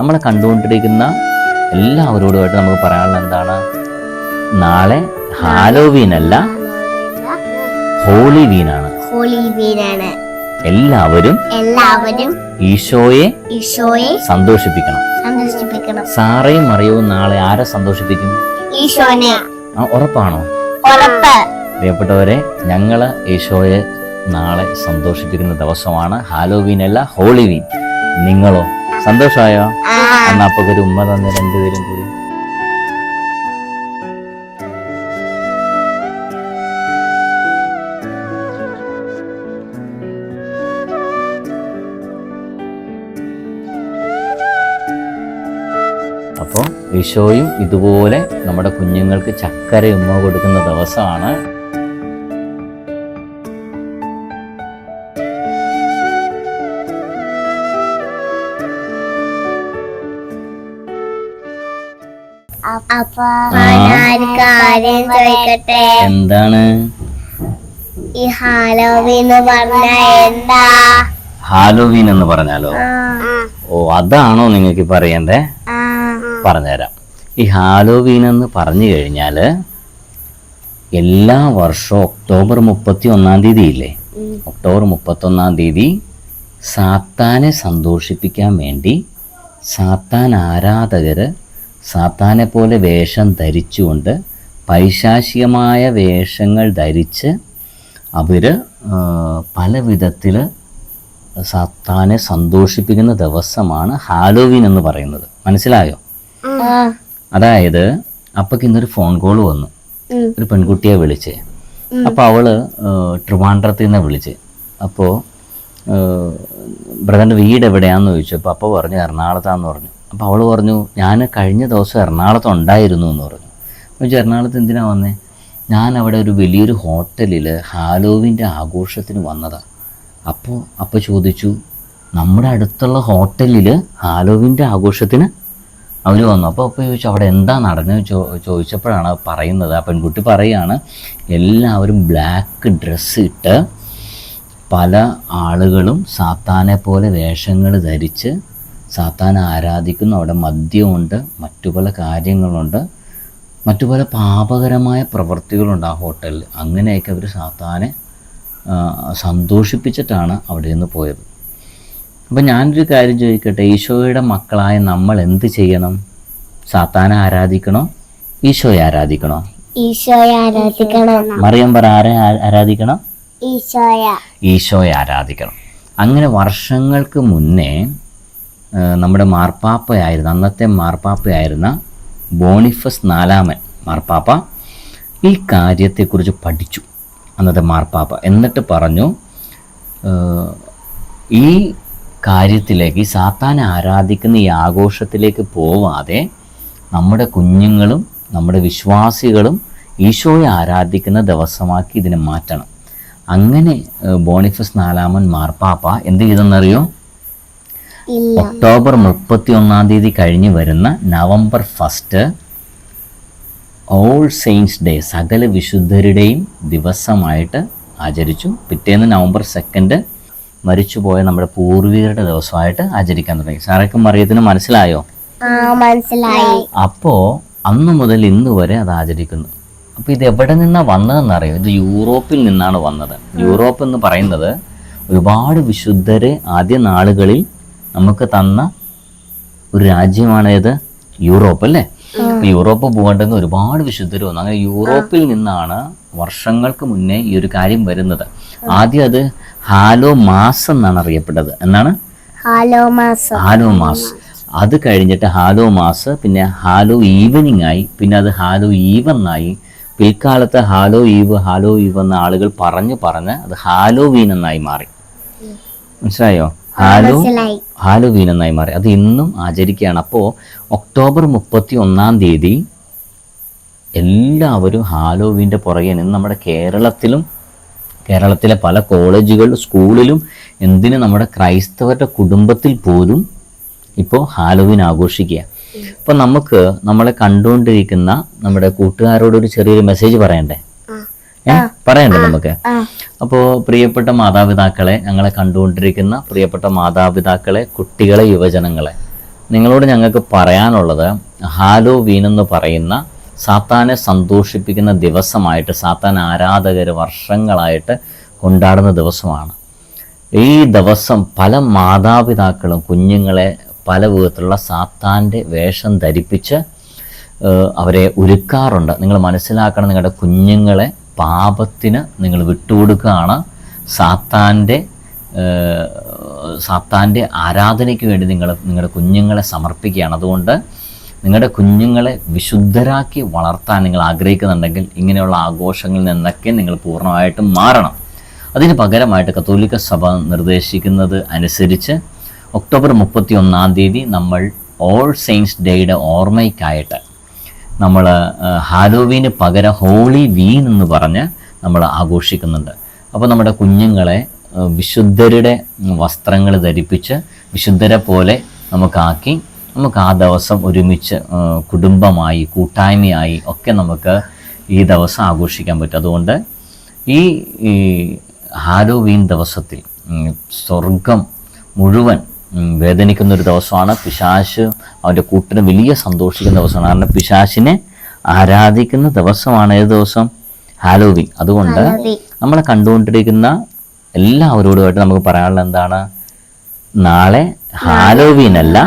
നമ്മളെ കണ്ടുകൊണ്ടിരിക്കുന്ന എല്ലാവരോടുമായിട്ട് നമുക്ക് പറയാനുള്ള എന്താണ്? നാളെ ഹാലോവീൻ അല്ല ഹോളി വീനാണ്. ഹോളി വീനാണ്. എല്ലാവരും എല്ലാവരും ഈശോയെ ഈശോയെ സന്തോഷിപ്പിക്കണം. സന്തോഷിപ്പിക്കണം. സാറയും മറിയവും നാളെ ആരെ സന്തോഷിപ്പിക്കും? ഈശോനെ. ആ ഉറപ്പാണോ? ഉറപ്പ്. പ്രിയപ്പെട്ടവരെ ഞങ്ങൾ ഈശോയെ നാളെ സന്തോഷിപ്പിക്കുന്ന ദിവസമാണ് ഹാലോവീൻ അല്ല ഹോളി വീൻ. നിങ്ങളോ? സന്തോഷമായോ? അന്ന് അപ്പൊ ഒരു ഉമ്മ തന്നെ രണ്ടുപേരും കൂടി. അപ്പോൾ ഈശോയും ഇതുപോലെ നമ്മുടെ കുഞ്ഞുങ്ങൾക്ക് ചക്കര ഉമ്മ കൊടുക്കുന്ന ദിവസമാണ്. എന്താണ്? ഈ ഹാലോവീൻ എന്താ? ഹാലോവീൻ എന്ന് പറഞ്ഞാലോ? ഓ അതാണോ നിങ്ങൾക്ക് പറയണ്ടേ? പറഞ്ഞുതരാം. ഈ ഹാലോവീൻ എന്ന് പറഞ്ഞു കഴിഞ്ഞാൽ എല്ലാ വർഷവും ഒക്ടോബർ മുപ്പത്തി ഒന്നാം തീയതി ഇല്ലേ. ഒക്ടോബർ മുപ്പത്തൊന്നാം തീയതി സാത്താനെ സന്തോഷിപ്പിക്കാൻ വേണ്ടി സാത്താൻ ആരാധകർ സാത്താനെ പോലെ വേഷം ധരിച്ചുകൊണ്ട് പൈശാചികമായ വേഷങ്ങൾ ധരിച്ച് അവർ പല വിധത്തിൽ സാത്താനെ സന്തോഷിപ്പിക്കുന്ന ദിവസമാണ് ഹാലോവീൻ എന്ന് പറയുന്നത്. മനസ്സിലായോ? അതായത് അപ്പക്ക് ഇന്നൊരു ഫോൺ കോൾ വന്നു. ഒരു പെൺകുട്ടിയെ വിളിച്ചേ. അപ്പോൾ അവൾ ട്രിവാൻഡ്രത്തിൽ നിന്ന് വിളിച്ച്. അപ്പോൾ ബ്രദറിന്റെ വീട് എവിടെയാന്ന് ചോദിച്ചു അപ്പോൾ അപ്പോൾ പറഞ്ഞു എറണാകുളത്താന്ന് പറഞ്ഞു. അപ്പോൾ അവൾ പറഞ്ഞു ഞാൻ കഴിഞ്ഞ ദിവസം എറണാകുളത്ത് ഉണ്ടായിരുന്നു എന്ന് പറഞ്ഞു. അപ്പോൾ എറണാകുളത്ത് എന്തിനാ വന്നേ? ഞാൻ അവിടെ ഒരു വലിയൊരു ഹോട്ടലിൽ ഹാലോവിന്റെ ആഘോഷത്തിന് വന്നതാണ് അപ്പോൾ അപ്പോൾ ചോദിച്ചു നമ്മുടെ അടുത്തുള്ള ഹോട്ടലിൽ ഹാലോവിന്റെ ആഘോഷത്തിന്? അവർ വന്നു. അപ്പോൾ അപ്പോൾ ചോദിച്ചു അവിടെ എന്താ നടന്നത് ചോ ചോദിച്ചപ്പോഴാണ് പറയുന്നത്. ആ പെൺകുട്ടി പറയുകയാണ് എല്ലാവരും ബ്ലാക്ക് ഡ്രസ്സ് ഇട്ട് പല ആളുകളും സാത്താനെ പോലെ വേഷങ്ങൾ ധരിച്ച് സാത്താനെ ആരാധിക്കുന്നു. അവിടെ മദ്യമുണ്ട് മറ്റു പല കാര്യങ്ങളുണ്ട്. മറ്റു പല പാപകരമായ പ്രവൃത്തികളുണ്ട് ആ ഹോട്ടലിൽ. അങ്ങനെയൊക്കെ അവർ സാത്താനെ സന്തോഷിപ്പിച്ചിട്ടാണ് അവിടെ നിന്ന് പോയത്. അപ്പം ഞാനൊരു കാര്യം ചോദിക്കട്ടെ ഈശോയുടെ മക്കളായ നമ്മൾ എന്ത് ചെയ്യണം? സാത്താനെ ആരാധിക്കണോ? ഈശോയെ ആരാധിക്കണോ? ഈശോയെ ആരാധിക്കണം മറിയം പറ ആരെ ആരാധിക്കണം? ഈശോയെ. ഈശോയെ ആരാധിക്കണം. അങ്ങനെ വർഷങ്ങൾക്ക് മുന്നേ നമ്മുടെ മാർപ്പാപ്പയായിരുന്ന അന്നത്തെ മാർപ്പാപ്പയായിരുന്ന ബോണിഫസ് നാലാമൻ മാർപ്പാപ്പ ഈ കാര്യത്തെക്കുറിച്ച് പഠിച്ചു. അന്നത്തെ മാർപ്പാപ്പ എന്നിട്ട് പറഞ്ഞു ഈ കാര്യത്തിലേക്ക് സാത്താനെ ആരാധിക്കുന്ന ഈ ആഘോഷത്തിലേക്ക് പോവാതെ നമ്മുടെ കുഞ്ഞുങ്ങളും നമ്മുടെ വിശ്വാസികളും ഈശോയെ ആരാധിക്കുന്ന ദിവസമാക്കി ഇതിനെ മാറ്റണം. അങ്ങനെ ബോണിഫസ് നാലാമൻ മാർപ്പാപ്പ എന്ത് ചെയ്തെന്നറിയോ? ഒക്ടോബർ മുപ്പത്തി ഒന്നാം തീയതി കഴിഞ്ഞ് വരുന്ന November first all saints day സകല വിശുദ്ധരുടെയും ദിവസമായിട്ട് ആചരിച്ചു. പിറ്റേന്ന് നവംബർ സെക്കൻഡ് മരിച്ചുപോയ നമ്മുടെ പൂർവികരുടെ ദിവസമായിട്ട് ആചരിക്കാൻ തുടങ്ങി. സാറേക്കും മറിയത്തിന് മനസ്സിലായോ? മനസ്സിലായി. അപ്പോ അന്ന് മുതൽ ഇന്ന് വരെ അത് ആചരിക്കുന്നു. അപ്പോൾ ഇത് എവിടെ നിന്നാണ് അറിയാം ഇത് യൂറോപ്പിൽ നിന്നാണ് വന്നത്. യൂറോപ്പ് എന്ന് പറയുന്നത് ഒരുപാട് വിശുദ്ധരെ ആദ്യ നാളുകളിൽ നമുക്ക് തന്ന ഒരു രാജ്യമാണ് ഏത് യൂറോപ്പ് അല്ലേ? യൂറോപ്പ് പോകേണ്ടെന്ന് ഒരുപാട് വിശുദ്ധർ വന്നു. അങ്ങനെ യൂറോപ്പിൽ നിന്നാണ് വർഷങ്ങൾക്ക് മുന്നേ ഈ ഒരു കാര്യം വരുന്നത്. ആദ്യം അത് ഹാലോ മാസ് എന്നാണ് അറിയപ്പെട്ടത്. എന്നാണ് ഹാലോ മാസ്. Hallow mass. അത് കഴിഞ്ഞിട്ട് ഹാലോ മാസ് പിന്നെ ഹാലോ ഈവനിങ് ആയി പിന്നെ അത് ഹാലോ ഈവെന്നായി പിൽക്കാലത്ത് ഹാലോ ഈവ് ഹാലോ ഈവ് എന്ന ആളുകൾ പറഞ്ഞു പറഞ്ഞ് അത് ഹാലോ വീൻ എന്നായി മാറി. മനസ്സിലായോ? ഹാലോ മനസ്സിലായി. ഹാലോ വീൻ എന്നായി മാറി. അത് ഇന്നും ആചരിക്കുകയാണ്. അപ്പോൾ ഒക്ടോബർ മുപ്പത്തി ഒന്നാം തീയതി എല്ലാവരും ഹാലോവീന്റെ പുറകെ നിന്ന് നമ്മുടെ കേരളത്തിലും കേരളത്തിലെ പല കോളേജുകളിലും സ്കൂളിലും എന്തിന് നമ്മുടെ ക്രൈസ്തവരുടെ കുടുംബത്തിൽ പോലും ഇപ്പോൾ ഹാലോവീൻ ആഘോഷിക്കുക. അപ്പോൾ നമുക്ക് നമ്മളെ കണ്ടുകൊണ്ടിരിക്കുന്ന നമ്മുടെ കൂട്ടുകാരോടൊരു ചെറിയൊരു മെസ്സേജ് പറയണ്ടേ? പറയണ്ടേ നമുക്ക്. അപ്പോ അപ്പോൾ പ്രിയപ്പെട്ട മാതാപിതാക്കളെ ഞങ്ങളെ കണ്ടുകൊണ്ടിരിക്കുന്ന പ്രിയപ്പെട്ട മാതാപിതാക്കളെ കുട്ടികളെ യുവജനങ്ങളെ നിങ്ങളോട് ഞങ്ങൾക്ക് പറയാനുള്ളത് ഹാലോ വീൻ എന്ന് പറയുന്ന സാത്താനെ സന്തോഷിപ്പിക്കുന്ന ദിവസമായിട്ട് സാത്താൻ ആരാധകർ വർഷങ്ങളായിട്ട് കൊണ്ടാടുന്ന ദിവസമാണ്. ഈ ദിവസം പല മാതാപിതാക്കളും കുഞ്ഞുങ്ങളെ പല വിധത്തിലുള്ള സാത്താന്റെ വേഷം ധരിപ്പിച്ച് അവരെ ഒരുക്കാറുണ്ട്. നിങ്ങൾ മനസ്സിലാക്കണം നിങ്ങളുടെ കുഞ്ഞുങ്ങളെ പാപത്തിന് നിങ്ങൾ വിട്ടുകൊടുക്കുകയാണ്. സാത്താന്റെ സാത്താന്റെ ആരാധനയ്ക്ക് വേണ്ടി നിങ്ങൾ നിങ്ങളുടെ കുഞ്ഞുങ്ങളെ സമർപ്പിക്കുകയാണ്. അതുകൊണ്ട് നിങ്ങളുടെ കുഞ്ഞുങ്ങളെ വിശുദ്ധരാക്കി വളർത്താൻ നിങ്ങൾ ആഗ്രഹിക്കുന്നുണ്ടെങ്കിൽ ഇങ്ങനെയുള്ള ആഘോഷങ്ങളിൽ നിന്നൊക്കെ നിങ്ങൾ പൂർണമായിട്ടും മാറണം. അതിന് പകരമായിട്ട് കത്തോലിക്ക സഭ നിർദ്ദേശിക്കുന്നത് അനുസരിച്ച് ഒക്ടോബർ മുപ്പത്തി ഒന്നാം തീയതി നമ്മൾ ഓൾ സെയിൻസ് ഡേയുടെ ഓർമ്മയ്ക്കായിട്ട് നമ്മൾ ഹാലോവീന് പകരം ഹോളി വീൻ എന്ന് പറഞ്ഞ് നമ്മൾ ആഘോഷിക്കുന്നുണ്ട്. അപ്പോൾ നമ്മുടെ കുഞ്ഞുങ്ങളെ വിശുദ്ധരുടെ വസ്ത്രങ്ങൾ ധരിപ്പിച്ച് വിശുദ്ധരെ പോലെ നമുക്കാക്കി നമുക്ക് ആ ദിവസം ഒരുമിച്ച് കുടുംബമായി കൂട്ടായ്മയായി ഒക്കെ നമുക്ക് ഈ ദിവസം ആഘോഷിക്കാൻ പറ്റും. അതുകൊണ്ട് ഈ ഹാലോവീൻ ദിവസത്തിൽ സ്വർഗം മുഴുവൻ വേദനിക്കുന്ന ഒരു ദിവസമാണ്. പിശാശ് അവന്റെ കൂട്ടിന് വലിയ സന്തോഷിക്കുന്ന ദിവസമാണ്. കാരണം പിശാശിനെ ആരാധിക്കുന്ന ദിവസമാണ് ഏത് ദിവസം? ഹാലോവീൻ അതുകൊണ്ട് നമ്മളെ കണ്ടുകൊണ്ടിരിക്കുന്ന എല്ലാവരോടുമായിട്ട് നമുക്ക് പറയാനുള്ള എന്താണ്? നാളെ ഹാലോവീൻ അല്ല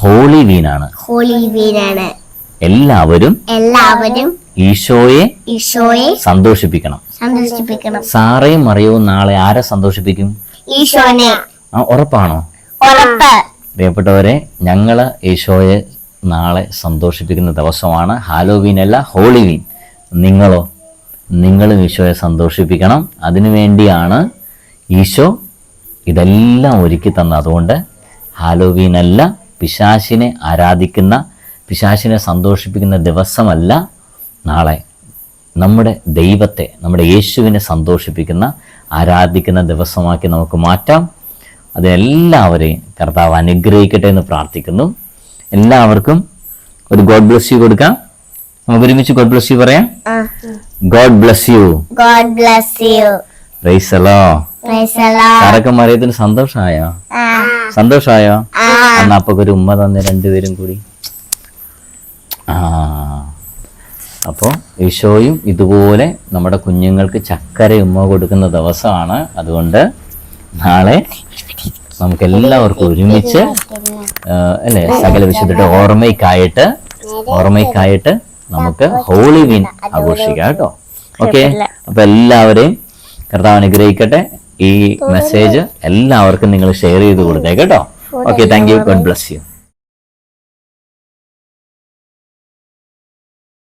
ഹോളി വീനാണ് ഹോളി വീനാണ് എല്ലാവരും എല്ലാവരും ഈശോയെ ഈശോയെ സന്തോഷിപ്പിക്കണം. സന്തോഷിപ്പിക്കണം. സാറയും മറിയവും നാളെ ആരെ സന്തോഷിപ്പിക്കും? ഈശോനെ. ആ ഉറപ്പാണോ? ഉറപ്പ്. പ്രിയപ്പെട്ടവരെ ഞങ്ങൾ ഈശോയെ നാളെ സന്തോഷിപ്പിക്കുന്ന ദിവസമാണ്. ഹാലോവീൻ അല്ല ഹോളിവീൻ നിങ്ങളോ നിങ്ങളും ഈശോയെ സന്തോഷിപ്പിക്കണം. അതിനു വേണ്ടിയാണ് ഈശോ ഇതെല്ലാം ഒരുക്കി തന്നത്. അതുകൊണ്ട് ഹാലോവീൻ അല്ല പിശാശിനെ ആരാധിക്കുന്ന പിശാശിനെ സന്തോഷിപ്പിക്കുന്ന ദിവസമല്ല നാളെ നമ്മുടെ ദൈവത്തെ നമ്മുടെ യേശുവിനെ സന്തോഷിപ്പിക്കുന്ന ആരാധിക്കുന്ന ദിവസമാക്കി നമുക്ക് മാറ്റാം. അതെല്ലാവരെയും കർത്താവ് അനുഗ്രഹിക്കട്ടെ എന്ന് പ്രാർത്ഥിക്കുന്നു. എല്ലാവർക്കും ഒരു ഗോഡ് ബ്ലസ് യു കൊടുക്കാം. നമുക്ക് ഒരുമിച്ച് ഗോഡ് ബ്ലസ് യു പറയാം. God bless you God bless you റൈസലോ സാറൊക്കെ മറിയത്തിന് സന്തോഷമായോ സന്തോഷമായോ എന്നാ അപ്പൊ ഒരു ഉമ്മ തന്നെ രണ്ടുപേരും കൂടി. ആ. അപ്പോൾ ഈശോയും ഇതുപോലെ നമ്മുടെ കുഞ്ഞുങ്ങൾക്ക് ചക്കര ഉമ്മ കൊടുക്കുന്ന ദിവസമാണ്. അതുകൊണ്ട് നാളെ നമുക്ക് എല്ലാവർക്കും ഒരുമിച്ച് അല്ലെ? സകല വിശുദ്ധയുടെ ഓർമ്മയ്ക്കായിട്ട് ഓർമ്മയ്ക്കായിട്ട് നമുക്ക് ഹോളി വീൻ ആഘോഷിക്കാം കേട്ടോ. ഓക്കെ അപ്പൊ എല്ലാവരെയും കർത്താവ് അനുഗ്രഹിക്കട്ടെ. ഈ മെസ്സേജ് എല്ലാവർക്കും നിങ്ങൾ ഷെയർ ചെയ്ത് കൊടുത്തേ കേട്ടോ. Okay thank you God bless you